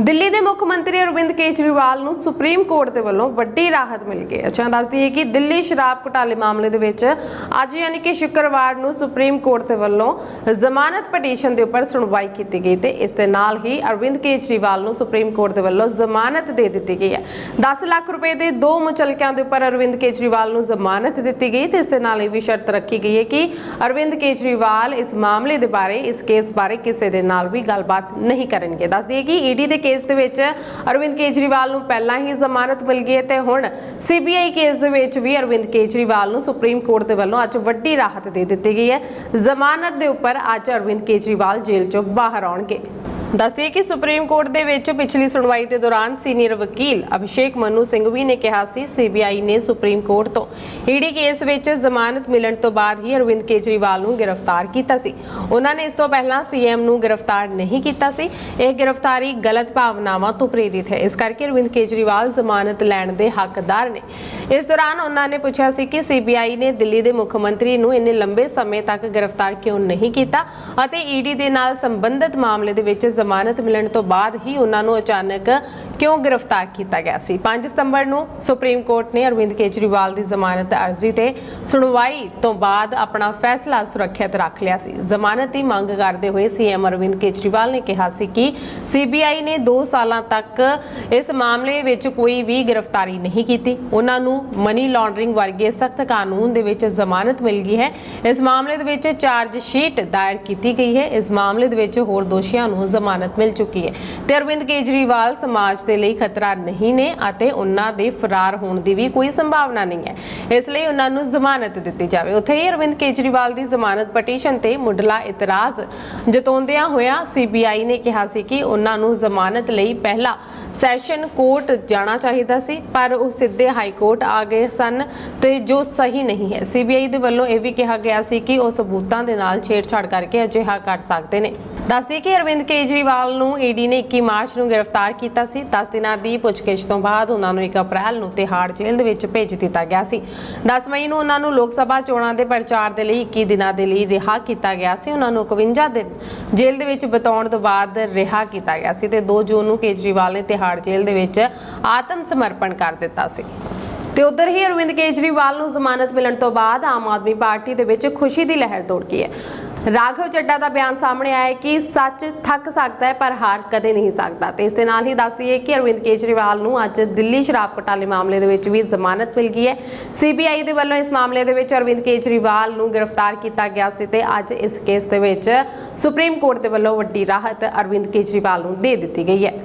ਦਿੱਲੀ ਦੇ ਮੁੱਖ ਮੰਤਰੀ ਅਰਵਿੰਦ ਕੇਜਰੀਵਾਲ ਨੂੰ ਸੁਪਰੀਮ ਕੋਰਟ ਦੇ ਵੱਲੋਂ ਵੱਡੀ ਰਾਹਤ ਮਿਲ ਗਈ। ਹੈ ਚਾਹ ਦੱਸਦੀ ਹੈ ਕਿ ਦਿੱਲੀ ਸ਼ਰਾਬ ਘੁਟਾਲੇ ਮਾਮਲੇ ਦੇ ਵਿੱਚ ਅੱਜ ਯਾਨੀ ਕਿ ਸ਼ੁੱਕਰਵਾਰ ਨੂੰ ਸੁਪਰੀਮ ਕੋਰਟ ਦੇ ਵੱਲੋਂ ਜ਼ਮਾਨਤ ਪਟੀਸ਼ਨ ਦੇ ਉੱਪਰ ਸੁਣਵਾਈ ਕੀਤੀ ਗਈ ਤੇ ਇਸ ਦੇ ਨਾਲ ਹੀ ਅਰਵਿੰਦ ਕੇਜਰੀਵਾਲ ਨੂੰ ਸੁਪਰੀਮ ਕੋਰਟ ਦੇ ਵੱਲੋਂ ਜ਼ਮਾਨਤ ਦੇ ਦਿੱਤੀ ਗਈ ਹੈ। 10 ਲੱਖ ਰੁਪਏ ਦੇ ਦੋ ਮੁਚਲਕਿਆਂ ਦੇ ਉੱਪਰ ਅਰਵਿੰਦ ਕੇਜਰੀਵਾਲ ਨੂੰ ਜ਼ਮਾਨਤ ਦਿੱਤੀ ਗਈ ਤੇ ਇਸ ਦੇ ਨਾਲ ਇਹ ਵੀ ਸ਼ਰਤ ਰੱਖੀ ਗਈ ਹੈ ਕਿ ਅਰਵਿੰਦ ਕੇਜਰੀਵਾਲ ਇਸ ਮਾਮਲੇ ਦੇ ਬਾਰੇ, ਇਸ ਕੇਸ ਬਾਰੇ ਕਿਸੇ ਦੇ ਨਾਲ ਵੀ ਗੱਲਬਾਤ ਨਹੀਂ ਕਰਨਗੇ। ਦੱਸ ਦਈਏ ਕਿ ਈਡੀ ਦੇ ਕੇਸ ਦੇ ਵਿੱਚ ਅਰਵਿੰਦ ਕੇਜਰੀਵਾਲ ਨੂੰ ਪਹਿਲਾਂ ਹੀ ਜ਼ਮਾਨਤ ਮਿਲ ਗਈ ਹੈ ਤੇ ਹੁਣ ਸੀਬੀਆਈ ਕੇਸ ਦੇ ਵਿੱਚ ਵੀ ਅਰਵਿੰਦ ਕੇਜਰੀਵਾਲ ਨੂੰ ਸੁਪਰੀਮ ਕੋਰਟ ਦੇ ਵੱਲੋਂ ਅੱਜ ਵੱਡੀ ਰਾਹਤ ਦੇ ਦਿੱਤੀ ਗਈ ਹੈ। ਜ਼ਮਾਨਤ ਦੇ ਉੱਪਰ ਅੱਜ ਅਰਵਿੰਦ ਕੇਜਰੀਵਾਲ ਜੇਲ੍ਹ ਚੋਂ ਬਾਹਰ ਆਉਣਗੇ। ਦੱਸਦੇ ਕਿ ਸੁਪਰੀਮ ਕੋਰਟ ਦੇ ਵਿੱਚ ਪਿਛਲੀ ਸੁਣਵਾਈ ਦੇ ਦੌਰਾਨ ਸੀਨੀਅਰ ਵਕੀਲ ਅਭਿਸ਼ੇਕ ਮਨੂ ਸਿੰਘਵੀ ਨੇ ਕਿਹਾ ਸੀ, ਸੀਬੀਆਈ ਨੇ ਸੁਪਰੀਮ ਕੋਰਟ ਤੋਂ ਈਡੀ ਕੇਸ ਵਿੱਚ ਜ਼ਮਾਨਤ ਮਿਲਣ ਤੋਂ ਬਾਅਦ ਹੀ ਅਰਵਿੰਦ ਕੇਜਰੀਵਾਲ ਨੂੰ ਗ੍ਰਿਫਤਾਰ ਕੀਤਾ ਸੀ। ਉਹਨਾਂ ਨੇ ਇਸ ਤੋਂ ਪਹਿਲਾਂ ਸੀਐਮ ਨੂੰ ਗ੍ਰਿਫਤਾਰ ਨਹੀਂ ਕੀਤਾ ਸੀ। ਇਹ ਗ੍ਰਿਫਤਾਰੀ ਗਲਤ ਭਾਵਨਾਵਾਂ ਤੋਂ ਪ੍ਰੇਰਿਤ ਹੈ। ਇਸ ਕਰਕੇ ਅਰਵਿੰਦ ਕੇਜਰੀਵਾਲ ਜ਼ਮਾਨਤ ਲੈਣ ਦੇ ਹੱਕਦਾਰ ਨੇ। ਇਸ ਦੌਰਾਨ ਉਹਨਾਂ ਨੇ ਪੁੱਛਿਆ ਸੀ ਕਿ ਸੀਬੀਆਈ ਨੇ ਦਿੱਲੀ ਦੇ ਮੁੱਖ ਮੰਤਰੀ ਨੂੰ ਇੰਨੇ ਲੰਬੇ ਸਮੇਂ ਤੱਕ ਗ੍ਰਿਫਤਾਰ ਕਿਉਂ ਨਹੀਂ ਕੀਤਾ ਅਤੇ ਈਡੀ ਦੇ ਨਾਲ ਸੰਬੰਧਿਤ ਮਾਮਲੇ ਦੇ ਵਿੱਚ ਜ਼ਮਾਨਤ ਮਿਲਣ ਤੋਂ ਬਾਅਦ ਹੀ ਉਹਨਾਂ ਨੂੰ ਅਚਾਨਕ ਕਿਉਂ ਗ੍ਰਿਫਤਾਰ ਕੀਤਾ ਗਿਆ ਸੀ? 5 ਸਤੰਬਰ ਨੂੰ ਸੁਪਰੀਮ ਕੋਰਟ ਨੇ ਅਰਵਿੰਦ ਕੇਜਰੀਵਾਲ ਦੀ ਜ਼ਮਾਨਤ ਅਰਜ਼ੀ ਤੇ ਸੁਣਵਾਈ ਤੋਂ ਬਾਅਦ ਆਪਣਾ ਫੈਸਲਾ ਸੁਰੱਖਿਅਤ ਰੱਖ ਲਿਆ ਸੀ। ਜ਼ਮਾਨਤ ਦੀ ਮੰਗ ਕਰਦੇ ਹੋਏ ਸੀਐਮ ਅਰਵਿੰਦ ਕੇਜਰੀਵਾਲ ਨੇ ਕਿਹਾ ਸੀ ਕਿ ਸੀਬੀਆਈ ਨੇ 2 ਸਾਲਾਂ ਤੱਕ ਇਸ ਮਾਮਲੇ ਵਿੱਚ ਕੋਈ ਵੀ ਗ੍ਰਿਫਤਾਰੀ ਨਹੀਂ ਕੀਤੀ। ਉਹਨਾਂ ਨੂੰ ਮਨੀ ਲਾਂਡਰਿੰਗ ਵਰਗੇ ਸਖਤ ਕਾਨੂੰਨ ਦੇ ਵਿੱਚ ਜ਼ਮਾਨਤ ਮਿਲ ਗਈ ਹੈ। ਇਸ ਮਾਮਲੇ ਦੇ ਵਿੱਚ ਚਾਰਜ ਸ਼ੀਟ ਦਾਇਰ ਕੀਤੀ ਗਈ ਹੈ। ਇਸ ਮਾਮਲੇ ਦੇ ਵਿੱਚ ਹੋਰ ਦੋਸ਼ੀਆਂ ਨੂੰ ਜ਼ਮਾਨਤ ਮਿਲ ਚੁੱਕੀ ਹੈ। ਤੇ ਅਰਵਿੰਦ ਕੇਜਰੀਵਾਲ ਸਮਾਜ ਦੇ ਲਈ ਖਤਰਾ ਨਹੀਂ ਨੇ ਅਤੇ ਉਹਨਾਂ ਦੇ ਫਰਾਰ ਹੋਣ ਦੀ ਵੀ ਕੋਈ ਸੰਭਾਵਨਾ ਨਹੀਂ ਹੈ। ਇਸ ਲਈ ਉਹਨਾਂ ਨੂੰ ਜ਼ਮਾਨਤ ਦਿੱਤੀ ਜਾਵੇ। ਉੱਥੇ ਹੀ ਅਰਵਿੰਦ ਕੇਜਰੀਵਾਲ ਦੀ ਜ਼ਮਾਨਤ ਪਟੀਸ਼ਨ ਤੇ ਮੁੱਢਲਾ ਇਤਰਾਜ਼ ਜਤਾਉਂਦਿਆਂ ਹੋਇਆ ਸੀਬੀਆਈ ਨੇ ਕਿਹਾ ਸੀ ਕਿ ਉਹਨਾਂ ਨੂੰ ਜ਼ਮਾਨਤ ਲਈ ਪਹਿਲਾਂ ਸੈਸ਼ਨ ਕੋਰਟ ਜਾਣਾ ਚਾਹੀਦਾ ਸੀ, ਪਰ ਉਹ ਸਿੱਧੇ ਹਾਈ ਕੋਰਟ ਆ ਗਏ ਸਨ ਤੇ ਜੋ ਸਹੀ ਨਹੀਂ ਹੈ। ਸੀਬੀਆਈ ਦੇ ਵੱਲੋਂ ਇਹ ਵੀ ਕਿਹਾ ਗਿਆ ਸੀ ਕਿ ਉਹ ਸਬੂਤਾਂ ਦੇ ਨਾਲ ਛੇੜਛਾੜ ਕਰਕੇ ਅਜਿਹਾ ਕਰ ਸਕਦੇ ਨੇ। ਦੱਸਦੇ ਕਿ ਅਰਵਿੰਦ ਕੇਜਰੀਵਾਲ ਨੂੰ ਈਡੀ ਨੇ 21 ਮਾਰਚ ਨੂੰ ਗ੍ਰਿਫਤਾਰ ਕੀਤਾ ਸੀ। 10 ਦਿਨਾਂ ਦੀ ਪੁੱਛਗਿੱਛ ਤੋਂ ਬਾਅਦ ਉਹਨਾਂ ਨੂੰ 1 ਅਪ੍ਰੈਲ ਨੂੰ ਤਿਹਾੜ ਜੇਲ੍ਹ ਦੇ ਵਿੱਚ ਭੇਜ ਦਿੱਤਾ ਗਿਆ ਸੀ। 10 ਮਈ ਨੂੰ ਉਹਨਾਂ ਨੂੰ ਲੋਕ ਸਭਾ ਚੋਣਾਂ ਦੇ ਪ੍ਰਚਾਰ ਦੇ ਲਈ 21 ਦਿਨਾਂ ਦੇ ਲਈ ਰਿਹਾ ਕੀਤਾ ਗਿਆ ਸੀ। ਉਹਨਾਂ ਨੂੰ 51 ਦਿਨ ਜੇਲ੍ਹ ਦੇ ਵਿੱਚ ਬਿਤਾਉਣ ਤੋਂ ਬਾਅਦ ਰਿਹਾ ਕੀਤਾ ਗਿਆ ਸੀ ਤੇ 2 ਜੂਨ ਨੂੰ ਕੇਜਰੀਵਾਲ ਨੇ ਤਿਹਾੜ ਜੇਲ੍ਹ ਦੇ ਵਿੱਚ ਆਤਮ ਸਮਰਪਣ ਕਰ ਦਿੱਤਾ ਸੀ। ਤੇ ਉਧਰ ਹੀ ਅਰਵਿੰਦ ਕੇਜਰੀਵਾਲ ਨੂੰ ਜ਼ਮਾਨਤ ਮਿਲਣ ਤੋਂ ਬਾਅਦ ਆਮ ਆਦਮੀ ਪਾਰਟੀ ਦੇ ਵਿੱਚ ਖੁਸ਼ੀ ਦੀ ਲਹਿਰ ਦੌੜ ਗਈ ਹੈ। ਰਾਘਵ ਚੱਡਾ ਦਾ ਬਿਆਨ ਸਾਹਮਣੇ ਆਇਆ ਕਿ ਸੱਚ ਥੱਕ ਸਕਦਾ ਹੈ, ਪਰ ਹਾਰ ਕਦੇ ਨਹੀਂ ਸਕਦਾ। ਤੇ ਇਸ ਦੇ ਨਾਲ ਹੀ ਦੱਸਦੀ ਹੈ ਕਿ ਅਰਵਿੰਦ ਕੇਜਰੀਵਾਲ ਨੂੰ ਅੱਜ ਦਿੱਲੀ ਸ਼ਰਾਬ ਘਟਾਲੇ ਮਾਮਲੇ ਦੇ ਵਿੱਚ ਵੀ ਜ਼ਮਾਨਤ ਮਿਲ ਗਈ ਹੈ। ਸੀਬੀਆਈ ਦੇ ਵੱਲੋਂ ਇਸ ਮਾਮਲੇ ਦੇ ਵਿੱਚ ਅਰਵਿੰਦ ਕੇਜਰੀਵਾਲ ਨੂੰ ਗ੍ਰਿਫਤਾਰ ਕੀਤਾ ਗਿਆ ਸੀ ਤੇ ਅੱਜ ਇਸ ਕੇਸ ਦੇ ਵਿੱਚ ਸੁਪਰੀਮ ਕੋਰਟ ਦੇ ਵੱਲੋਂ ਵੱਡੀ ਰਾਹਤ ਅਰਵਿੰਦ ਕੇਜਰੀਵਾਲ ਨੂੰ ਦੇ ਦਿੱਤੀ ਗਈ ਹੈ।